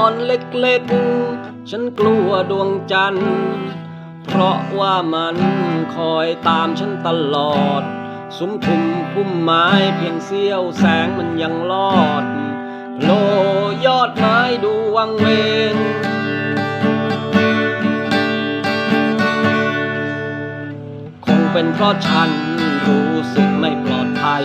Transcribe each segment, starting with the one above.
อนเล็กๆ ฉันกลัวดวงจันทร์ เพราะว่ามันคอยตามฉันตลอด สุมทุมพุ่มไม้เพียงเสี้ยวแสงมันยังลอด โลยอดไม้ดูวังเวงคงเป็นเพราะฉันรู้สึกไม่ปลอดภัย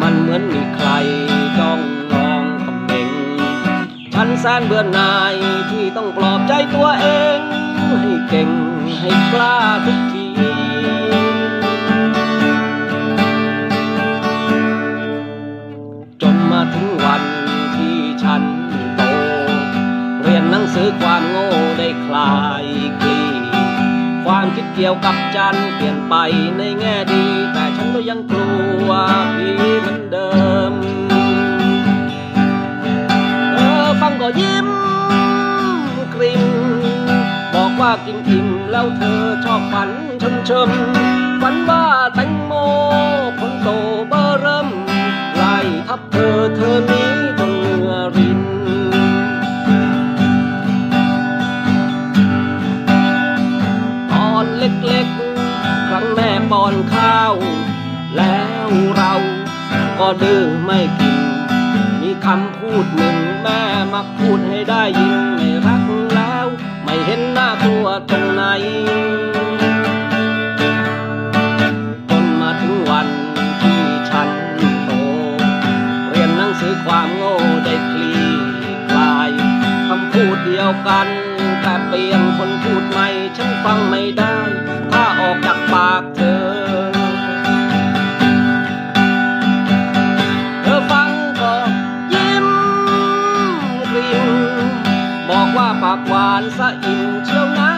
มันเหมือนมีใครันแสนเบื่อหน่ายที่ต้องปลอบใจตัวเอง ให้เก่งให้กล้าทุกทีจนมาถึงวันที่ฉันโต เรียนหนังสือความโง่ได้คลายคลีความคิดเกี่ยวกับจันเปลี่ยนไปในแง่ดี แต่ฉันก็ยังกลัวผีเหมือนเดิมากินอิ่มแล้วเธอชอบฝันชมชมๆฝันว่าแตงโมผลโตเบอร์เริ่มไล่ทับเธอเธอนี้จนเหงื่อรินตอนเล็กๆ ครั้งแม่ป้อนข้าว แล้วเราก็ดื้อไม่กิน มีคำพูดหนึ่งแม่มักพูดให้ได้ยินไม่รัก ไม่เห็นหน้าตัวตรงไหนจนมาถึงวันที่ฉันโต เรียนหนังสือความโง่ได้คลี่คลายคำพูดเดียวกัน แต่เปลี่ยนคนพูดใหม่ฉันฟังไม่ได้ ถ้าออกจากปากเธอ บอกว่าปากหวานสะอิ่มเชียวนะ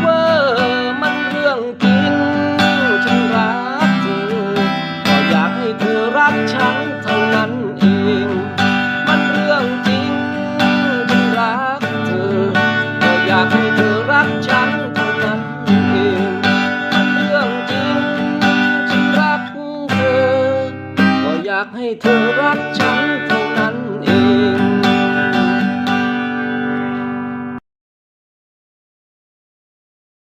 เวอร์มันเรื่องจริงฉันรักเธอก็อยากให้เธอรักฉันเท่านั้นเอง มันเรื่องจริง ฉันรักเธอก็อยากให้เธอรักฉันเท่านั้นเองมันเรื่องจริง ฉันรักเธอก็อยากให้เธอรักฉันเท่านั้น